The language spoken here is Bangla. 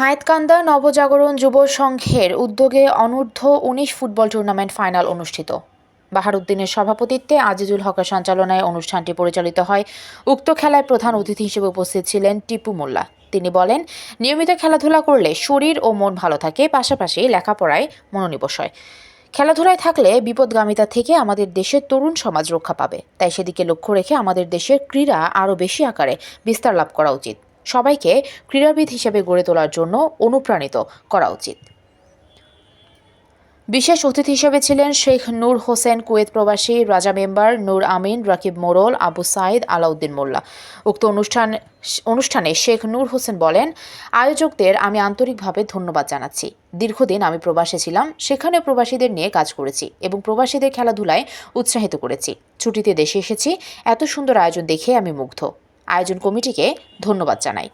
হায়াতকান্দা নবজাগরণ যুব সংঘের উদ্যোগে অনূর্ধ্ব উনিশ ফুটবল টুর্নামেন্ট ফাইনাল অনুষ্ঠিত। বাহারুদ্দিনের সভাপতিত্বে আজিজুল হকের সঞ্চালনায় অনুষ্ঠানটি পরিচালিত হয়। উক্ত খেলায় প্রধান অতিথি হিসেবে উপস্থিত ছিলেন টিপু মোল্লা। তিনি বলেন, নিয়মিত খেলাধুলা করলে শরীর ও মন ভালো থাকে, পাশাপাশি লেখাপড়ায় মনোনিবেশ হয়। খেলাধুলায় থাকলে বিপদগামিতা থেকে আমাদের দেশের তরুণ সমাজ রক্ষা পাবে। তাই সেদিকে লক্ষ্য রেখে আমাদের দেশের ক্রীড়া আরও বেশি আকারে বিস্তার লাভ করা উচিত। সবাইকে ক্রীড়াবিদ হিসেবে গড়ে তোলার জন্য অনুপ্রাণিত করা উচিত। বিশেষ অতিথি হিসেবে ছিলেন শেখ নূর হোসেন, কুয়েত প্রবাসী, রাজা মেম্বার নূর আমিন, রাকিব মোরল, আবু সাইদ, আলাউদ্দিন মোল্লা। উক্ত অনুষ্ঠান, অনুষ্ঠানে শেখ নূর হোসেন বলেন, আয়োজকদের আমি আন্তরিকভাবে ধন্যবাদ জানাচ্ছি। দীর্ঘদিন আমি প্রবাসে ছিলাম, সেখানে প্রবাসীদের নিয়ে কাজ করেছি এবং প্রবাসীদের খেলাধুলায় উৎসাহিত করেছি। ছুটিতে দেশে এসেছি, এত সুন্দর আয়োজন দেখে আমি মুগ্ধ। আয়োজন কমিটিকে ধন্যবাদ জানাই।